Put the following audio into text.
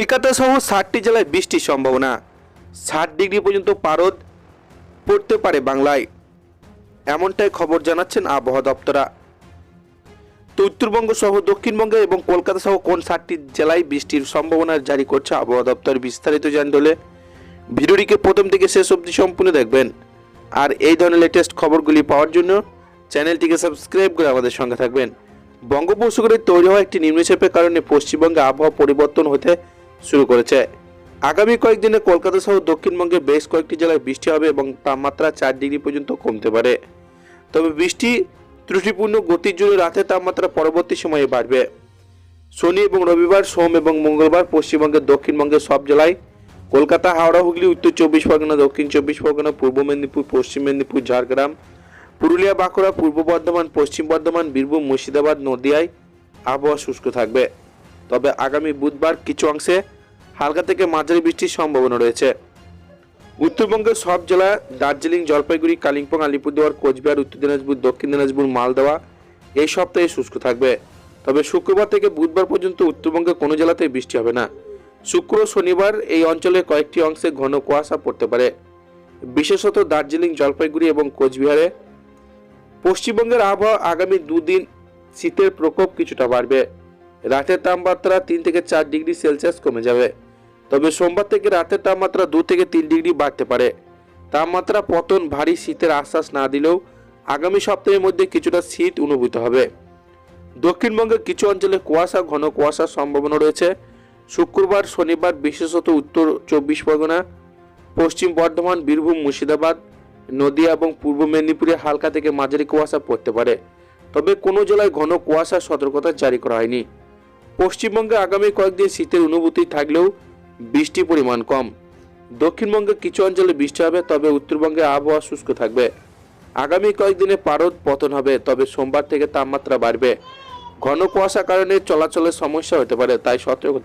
কলকাতা সহ ষাটটি জেলায় বৃষ্টির সম্ভাবনা। ষাট ডিগ্রি পর্যন্ত পারদ পড়তে পারে বাংলায়। এমনটাই খবর জানাচ্ছেন আবহাওয়া দপ্তরা তো উত্তরবঙ্গ সহ দক্ষিণবঙ্গে এবং কলকাতা সহ কোন ষাটটি জেলায় বৃষ্টির সম্ভাবনা জারি করছে আবহাওয়া দপ্তর বিস্তারিত জানতে হলে ভিডিওটিকে প্রথম থেকে শেষ অবধি সম্পূর্ণ দেখবেন। আর এই ধরনের লেটেস্ট খবরগুলি পাওয়ার জন্য চ্যানেলটিকে সাবস্ক্রাইব করে আমাদের সঙ্গে থাকবেন। বঙ্গোপসাগরে তৈরি হওয়া একটি নিম্নচাপের কারণে পশ্চিমবঙ্গে আবহাওয়া পরিবর্তন হতে শুরু করেছে। আগামী কয়েকদিনে কলকাতা সহ দক্ষিণবঙ্গে বেশ কয়েকটি জেলায় বৃষ্টি হবে এবং তাপমাত্রা চার ডিগ্রি পর্যন্ত কমতে পারে। তবে বৃষ্টি ত্রুটিপূর্ণ গতির জন্য রাতে তাপমাত্রা পরবর্তী সময়ে বাড়বে। শনি এবং রবিবার, সোম এবং মঙ্গলবার পশ্চিমবঙ্গের দক্ষিণবঙ্গের সব জেলায় কলকাতা, হাওড়া, হুগলি, উত্তর চব্বিশ পরগনা, দক্ষিণ চব্বিশ পরগনা, পূর্ব মেদিনীপুর, পশ্চিম মেদিনীপুর, ঝাড়গ্রাম, পুরুলিয়া, বাঁকুড়া, পূর্ব বর্ধমান, পশ্চিম বর্ধমান, বীরভূম, মুর্শিদাবাদ, নদিয়ায় আবহাওয়া শুষ্ক থাকবে। তবে আগামী বুধবার কিছু অংশে হালকা থেকে মাঝারি বৃষ্টির সম্ভাবনা রয়েছে। উত্তরবঙ্গের সব জেলা দার্জিলিং, জলপাইগুড়ি, কালিম্পং, আলিপুরদুয়ার, কোচবিহার, উত্তর দিনাজপুর, দক্ষিণ দিনাজপুর মালদহ এই সপ্তাহে শুষ্ক থাকবে। তবে শুক্রবার থেকে বুধবার পর্যন্ত উত্তরবঙ্গে কোনো জেলাতেই বৃষ্টি হবে না। শুক্র শনিবার এই অঞ্চলের কয়েকটি অংশে ঘন কুয়াশা পড়তে পারে। বিশেষত দার্জিলিং, জলপাইগুড়ি এবং কোচবিহারে। পশ্চিমবঙ্গের আবহাওয়া আগামী দুদিন শীতের প্রকোপ কিছুটা বাড়বে। রাতের তাপমাত্রা তিন থেকে চার ডিগ্রি সেলসিয়াস কমে যাবে। তবে সোমবার থেকে রাতের তাপমাত্রা দু থেকে তিন ডিগ্রি বাড়তে পারে। তাপমাত্রা পতন ভারী শীতের আশ্বাস না দিলেও আগামী সপ্তাহের মধ্যে কিছুটা শীত অনুভূত হবে। দক্ষিণবঙ্গের কিছু অঞ্চলে কুয়াশা, ঘন কুয়াশার সম্ভাবনা রয়েছে। শুক্রবার, শনিবার, বিশেষত উত্তর চব্বিশ পরগনা, পশ্চিম বর্ধমান, বীরভূম, মুর্শিদাবাদ, নদিয়া এবং পূর্ব মেদিনীপুরে হালকা থেকে মাঝারি কুয়াশা পড়তে পারে। তবে কোনো জেলায় ঘন কুয়াশার সতর্কতা জারি করা হয়নি। পশ্চিমবঙ্গে আগামী কয়েকদিন শীতের অনুভূতি থাকলেও বৃষ্টির পরিমাণ কম। দক্ষিণবঙ্গে কিছু অঞ্চলে বৃষ্টি হবে, তবে উত্তরবঙ্গে আবহাওয়া শুষ্ক থাকবে। আগামী কয়েকদিনে পারদ পতন হবে, তবে সোমবার থেকে তাপমাত্রা বাড়বে। ঘন কুয়াশার কারণে চলাচলের সমস্যা হতে পারে, তাই সতর্ক